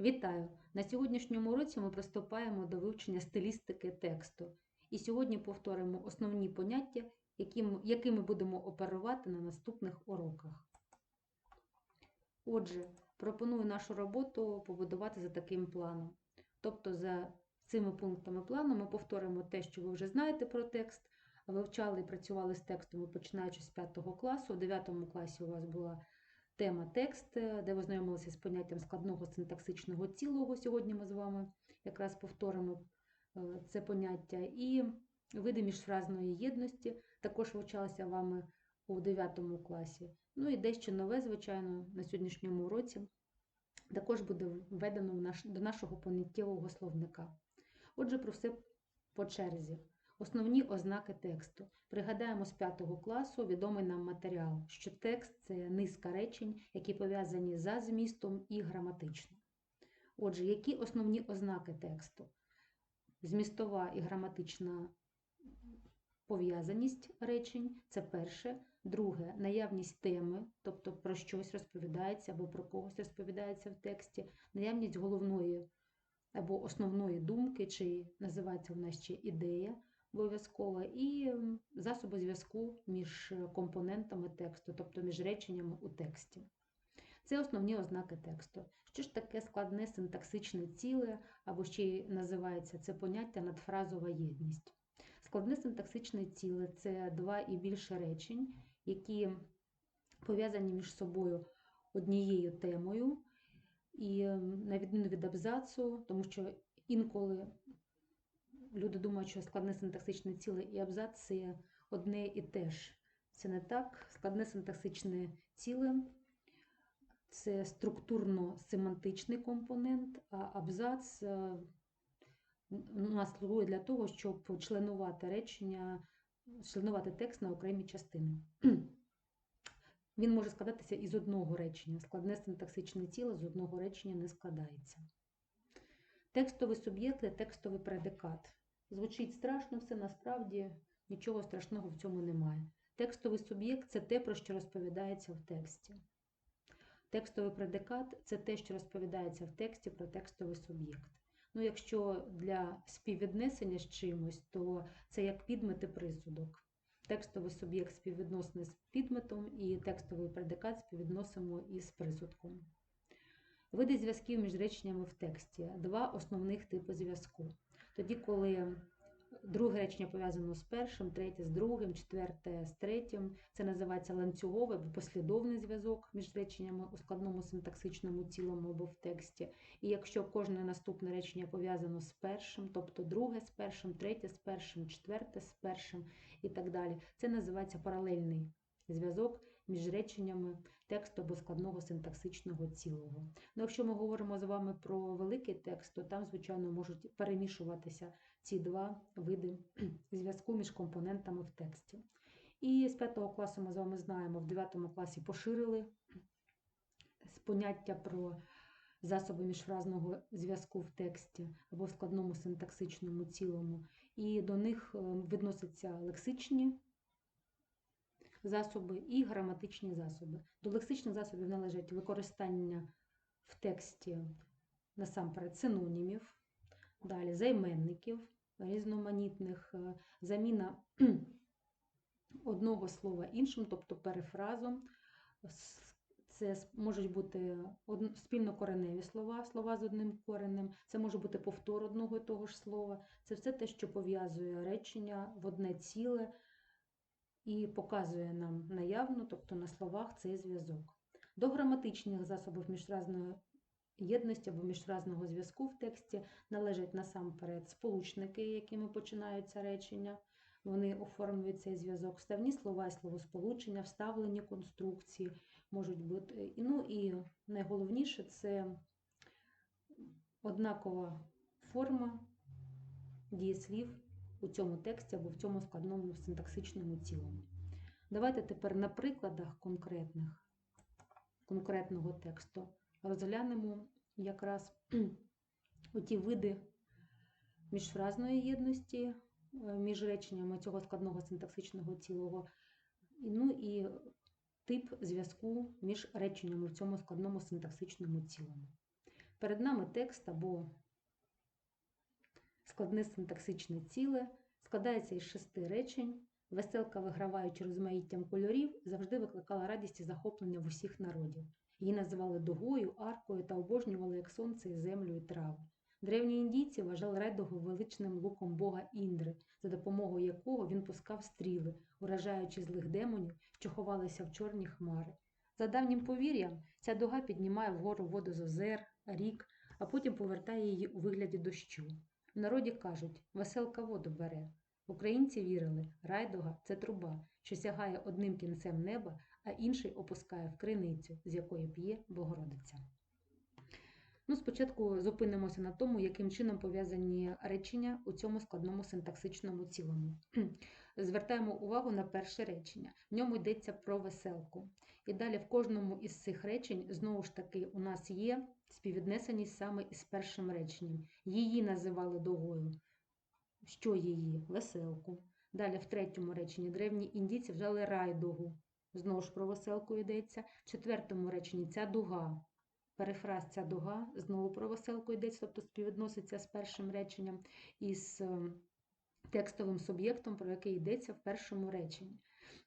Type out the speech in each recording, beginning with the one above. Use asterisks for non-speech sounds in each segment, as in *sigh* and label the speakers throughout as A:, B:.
A: Вітаю! На сьогоднішньому уроці ми приступаємо до вивчення стилістики тексту. І сьогодні повторимо основні поняття, яким- якими будемо оперувати на наступних уроках. Отже, пропоную нашу роботу побудувати за таким планом. Тобто, за цими пунктами плану ми повторимо те, що ви вже знаєте про текст, вивчали і працювали з текстом, починаючи з 5 класу. У 9 класі у вас була тема текст, е, де ви знайомилися з поняттям складного синтаксичного цілого. Сьогодні ми з вами якраз повторимо е, це поняття. І види міжфразної єдності також вивчалися вами у 9 класі. Ну і дещо нове, звичайно, на сьогоднішньому уроці також буде введено до нашого поняттєвого словника. Отже, про все по черзі. Основні ознаки тексту. Пригадаємо з 5 класу відомий нам матеріал, що текст це низка речень, які пов'язані за змістом і граматично. Отже, які основні ознаки тексту? Змістова і граматична пов'язаність речень це перше. Друге наявність теми, тобто про щось розповідається або про когось розповідається в тексті, наявність головної або основної думки, чи називається в нас ще ідея обов'язково, і засоби зв'язку між компонентами тексту, тобто між реченнями у тексті. Це основні ознаки тексту. Що ж таке складне синтаксичне ціле, або ще й називається це поняття надфразова єдність. Складне синтаксичне ціле це два і більше речень, які пов'язані між собою однією темою, і на відміну від абзацу, тому що інколи люди думають, що складне синтаксичне ціле і абзац це одне і те ж. Це не так. Складне синтаксичне ціле це структурно-семантичний компонент, а абзац е, у нас слугує для того, щоб членувати речення, членувати текст на окремі частини. Він може складатися із одного речення. Складне синтаксичне ціле з одного речення не складається. Текстовий суб'єкт і текстовий предикат. Звучить страшно все, насправді нічого страшного в цьому немає. Текстовий суб'єкт це те, про що розповідається в тексті. Текстовий предикат це те, що розповідається в тексті про текстовий суб'єкт. Ну, якщо для співвіднесення з чимось, то це як підмет і присудок. Текстовий суб'єкт співвідносний з підметом, і текстовий предикат співвідносимо із присудком. Види зв'язків між реченнями в тексті. Два основних типи зв'язку. Тоді, коли друге речення пов'язано з першим, третє з другим, четверте з третім, це називається ланцюговий або послідовний зв'язок між реченнями у складному синтаксичному цілому або в тексті. І якщо кожне наступне речення пов'язано з першим, тобто друге з першим, третє з першим, четверте з першим і так далі, це називається паралельний зв'язок між реченнями тексту або складного синтаксичного цілого. Ну, якщо ми говоримо з вами про великий текст, то там, звичайно, можуть перемішуватися ці два види *clears throat* зв'язку між компонентами в тексті. І з 5 класу ми з вами знаємо, в 9 класі поширили поняття про засоби міжфразного зв'язку в тексті або в складному синтаксичному цілому. І до них е, відносяться лексичні засоби і граматичні засоби. До лексичних засобів належать використання в тексті насамперед синонімів, далі займенників різноманітних, е, заміна *clears throat* одного слова іншим, тобто перефразом. Це можуть бути спільнокореневі слова, слова з одним коренем, це може бути повтор одного і того ж слова. Це все те, що пов'язує речення в одне ціле і показує нам наявно, тобто на словах цей зв'язок. До граматичних засобів міжразної єдності або міжразного зв'язку в тексті належать насамперед сполучники, якими починаються речення. Вони оформлюють цей зв'язок, вставні слова і словосполучення, вставлені конструкції можуть бути. Ну і найголовніше це однакова форма дієслів у цьому тексті або в цьому складному синтаксичному цілому. Давайте тепер на прикладах конкретних, конкретного тексту розглянемо якраз *clears throat* оті види міжфразної єдності е, між реченнями цього складного синтаксичного цілого, ну і тип зв'язку між реченнями в цьому складному синтаксичному цілому. Перед нами текст або складне синтаксичне ціле, складається із шести речень. Веселка, виграваючи розмаїттям кольорів, завжди викликала радість і захоплення в усіх народів. Її називали дугою, аркою та обожнювали як сонце і землю і трави. Древні індійці вважали райдугу величним луком бога Індри, за допомогою якого він пускав стріли, уражаючи злих демонів, що ховалися в чорні хмари. За давнім повір'ям, ця дуга піднімає вгору воду з озер, рік, а потім повертає її у вигляді дощу. В народі кажуть, веселка воду бере. Українці вірили, райдуга це труба, що сягає одним кінцем неба, а інший опускає в криницю, з якої п'є Богородиця. Ну, спочатку зупинимося на тому, яким чином пов'язані речення у цьому складному синтаксичному цілому. *clears throat* Звертаємо увагу на перше речення. В ньому йдеться про веселку. І далі в кожному із цих речень знову ж таки у нас є співвіднесеність саме із першим реченням. Її називали дугою. Що її? Веселку. Далі в третьому реченні древні індійці вжали райдугу. Знову ж про веселку йдеться. В четвертому реченні ця дуга. Перефраз ця дуга, знову про веселку йдеться, тобто співвідноситься з першим реченням і з е, текстовим суб'єктом, про який йдеться в першому реченні.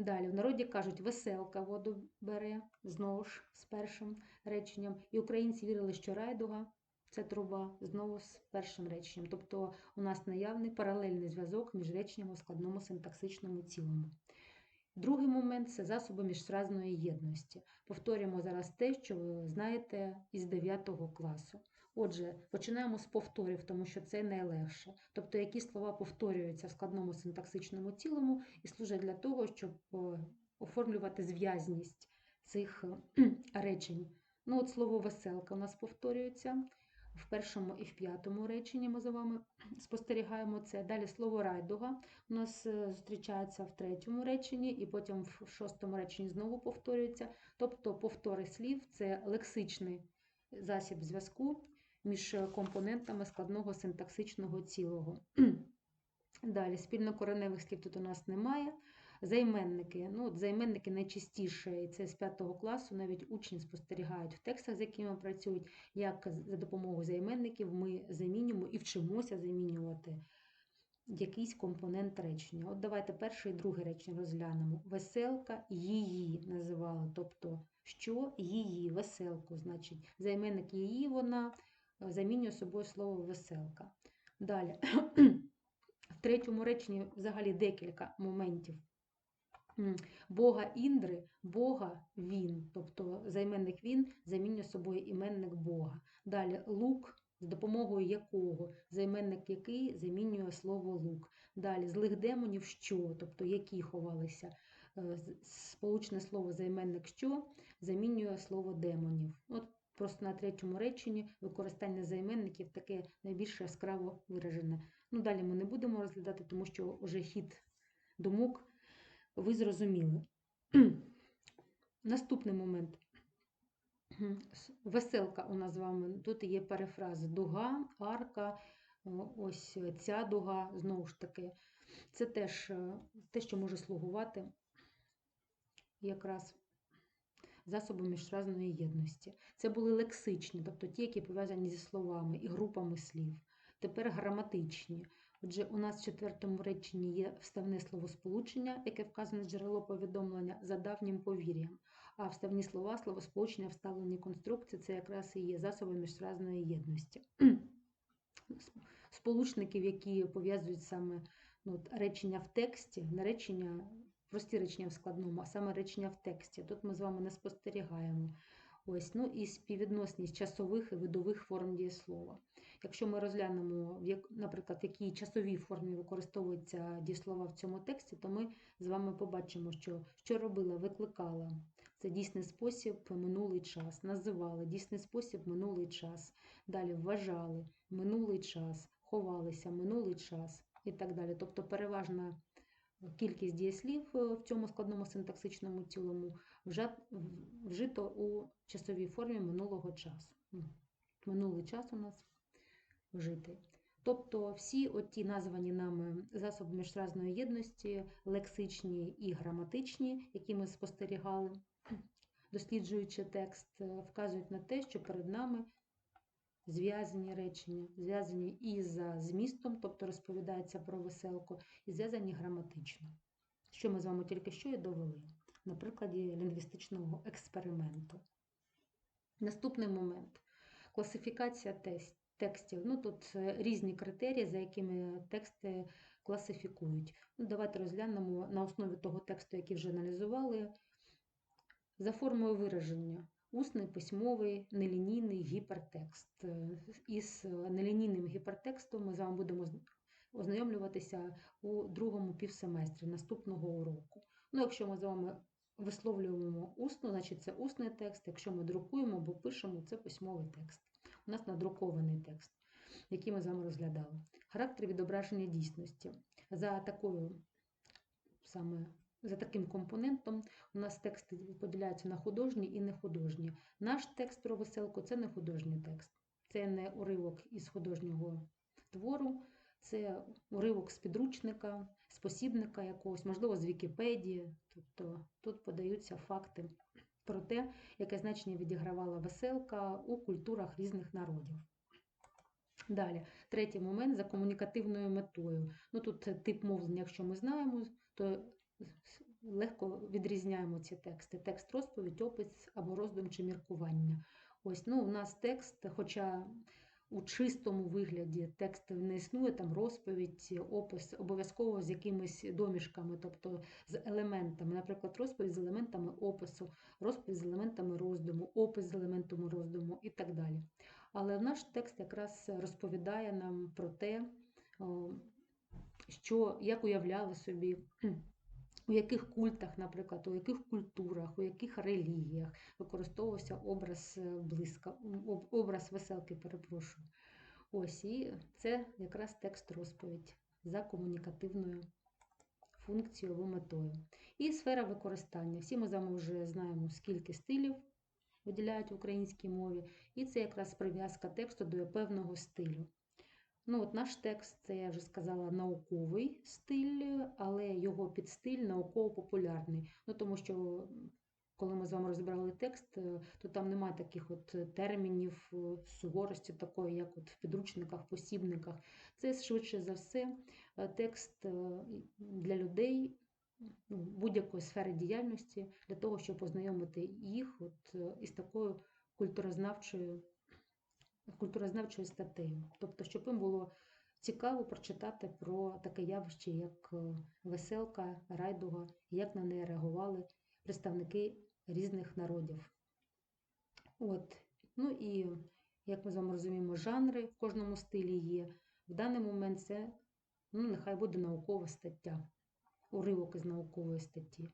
A: Далі в народі кажуть, веселка воду бере, знову ж з першим реченням. І українці вірили, що райдуга це труба, знову з першим реченням. Тобто у нас наявний паралельний зв'язок між реченнями у складному синтаксичному цілому. Другий момент це засоби міжфразної єдності. Повторюємо зараз те, що ви знаєте із 9 класу. Отже, починаємо з повторів, тому що це найлегше. Тобто, які слова повторюються в складному синтаксичному цілому і служать для того, щоб оформлювати зв'язність цих *clears throat* речень. Ну, от слово веселка у нас повторюється. В першому і в п'ятому реченні ми за вами *clears throat* спостерігаємо це. Далі слово райдуга у нас е, зустрічається в третьому реченні, і потім в шостому реченні знову повторюється. Тобто повтори слів це лексичний засіб зв'язку між компонентами складного синтаксичного цілого. *clears throat* Далі спільнокореневих слів тут у нас немає. Займенники. Ну, от Займенники найчастіше, і це з 5 класу, навіть учні спостерігають в текстах, з якими працюють, як за допомогою займенників ми замінюємо і вчимося замінювати якийсь компонент речення. От давайте перше і друге речення розглянемо. Веселка її називали, тобто що її, веселку, значить, займенник її вона замінює собою слово веселка. Далі, в третьому реченні взагалі декілька моментів. Бога Індри, Бога він, тобто займенник він замінює собою іменник Бога. Далі лук, з допомогою якого займенник який замінює слово лук. Далі злих демонів що, тобто які ховалися. Е, сполучне слово займенник що замінює слово демонів. От Просто на третьому реченні використання займенників таке найбільш яскраво виражене. Ну, Далі ми не будемо розглядати, тому що вже хід думок ви зрозуміли. *clears throat* Наступний момент. Веселка у нас з вами. Тут є перефрази дуга, арка, ось ця дуга, знову ж таки, це теж е, те, що може слугувати якраз засобом міжфразної єдності. Це були лексичні, тобто ті, які пов'язані зі словами і групами слів. Тепер граматичні. Отже, у нас в четвертому реченні є вставне словосполучення, яке вказане джерело повідомлення за давнім повір'ям. А вставні слова, словосполучення, вставлені конструкції це якраз і є засоби міжфразної єдності. Сполучників, які пов'язують саме ну, речення в тексті, не речення, прості речення в складному, а саме речення в тексті. Тут ми з вами не спостерігаємо. Ось, ну І співвідносність часових і видових форм дієслова. Якщо ми розглянемо, наприклад, в якій часовій формі використовуються дієслова в цьому тексті, то ми з вами побачимо, що що робила, викликала. Це дійсний спосіб минулий час, називали дійсний спосіб минулий час. Далі вважали минулий час, ховалися минулий час і так далі. Тобто переважна кількість дієслів е, в цьому складному синтаксичному цілому вжито у часовій формі минулого часу. Минулий час у нас вжитий. Тобто всі оті названі нами засоби міжразної єдності, лексичні і граматичні, які ми спостерігали, досліджуючи текст, е, вказують на те, що перед нами зв'язані речення, зв'язані і за змістом, тобто розповідається про веселку, і зв'язані граматично. Що ми з вами тільки що і довели на прикладі лінгвістичного експерименту. Наступний момент класифікація текстів. Ну, тут е, різні критерії, за якими тексти класифікують. Ну, давайте розглянемо на основі того тексту, який вже аналізували, за формою вираження. Усний, письмовий, нелінійний гіпертекст. Е, Із нелінійним гіпертекстом ми з вами будемо ознайомлюватися у другому півсеместрі наступного уроку. Ну, якщо ми з вами висловлюємо усно, значить це усний текст. Якщо ми друкуємо або пишемо, це письмовий текст. У нас надрукований текст, який ми з вами розглядали. Характер відображення дійсності. За такою саме за таким компонентом у нас тексти поділяються на художні і нехудожні. Наш текст про веселку це не художній текст. Це не уривок із художнього твору, це уривок з підручника, з посібника якогось, можливо, з Вікіпедії. Тобто тут подаються факти про те, яке значення відігравала веселка у культурах різних народів. Далі, третій момент за комунікативною метою. Ну тут тип мовлення, якщо ми знаємо, то легко відрізняємо ці тексти. Текст розповідь, опис або роздум чи міркування. Ось, ну, у нас текст, хоча у чистому вигляді текст не існує, там розповідь, опис обов'язково з якимись домішками, тобто з елементами. Наприклад, розповідь з елементами опису, розповідь з елементами роздуму, опис з елементами роздуму і так далі. Але наш текст якраз розповідає нам про те, що як уявляли собі, у яких культах, наприклад, у яких культурах, у яких релігіях використовувався образ е, близька, образ веселки, перепрошую. Ось і це якраз текст розповідь за комунікативною функцією або метою. І сфера використання. Всі ми з вами вже знаємо, скільки стилів виділяють в українській мові, і це якраз прив'язка тексту до певного стилю. Ну, от наш текст, це я вже сказала, науковий стиль, але його підстиль науково-популярний. Ну, тому що, коли ми з вами розбирали текст, е, то там немає таких от термінів е, суворості, такої, як от в підручниках, посібниках. Це швидше за все е, текст для людей ну, будь-якої сфери діяльності для того, щоб познайомити їх от, із такою культурознавчою культурознавчою статтею. Тобто, щоб їм було цікаво прочитати про таке явище, як е, веселка, райдуга, як на неї реагували представники різних народів. От. Ну і, як ми з вами розуміємо, жанри в кожному стилі є. В даний момент це, ну, нехай буде наукова стаття, уривок із наукової статті.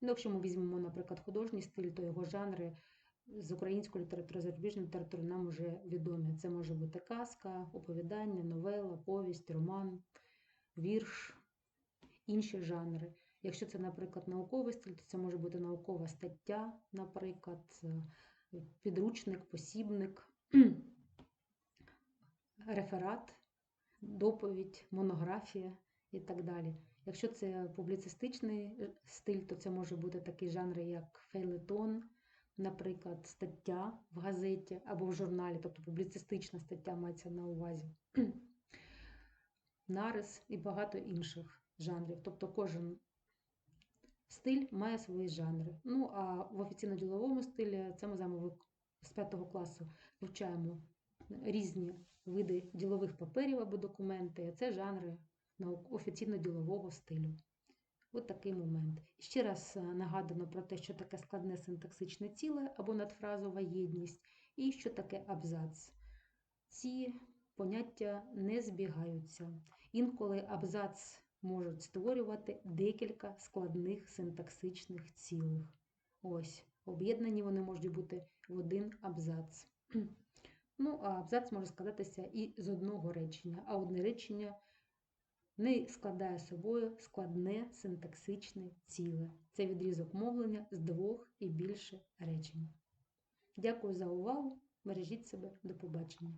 A: Ну, якщо ми візьмемо, наприклад, художній стиль, то його жанри з української літератури, зарубіжної літератури нам вже відомі. Це може бути казка, оповідання, новела, повість, роман, вірш, інші жанри. Якщо це, наприклад, науковий стиль, то це може бути наукова стаття, наприклад, підручник, посібник, *clears throat* реферат, доповідь, монографія і так далі. Якщо це публіцистичний стиль, то це може бути такі жанри, як фейлетон, наприклад, стаття в газеті або в журналі, тобто публіцистична стаття мається на увазі, *clears throat* нарис і багато інших жанрів. Тобто кожен стиль має свої жанри. Ну, а в офіційно-діловому стилі це ми з з 5 класу вивчаємо різні види ділових паперів або документи. Це жанри офіційно-ділового стилю. От такий момент. Ще раз е, нагадано про те, що таке складне синтаксичне ціле або надфразова єдність, і що таке абзац. Ці поняття не збігаються. Інколи абзац можуть створювати декілька складних синтаксичних цілих. Ось, об'єднані вони можуть бути в один абзац. *clears throat* Ну, а абзац може складатися і з одного речення, а одне речення не складає собою складне синтаксичне ціле. Це відрізок мовлення з двох і більше речень. Дякую за увагу. Бережіть себе. До побачення.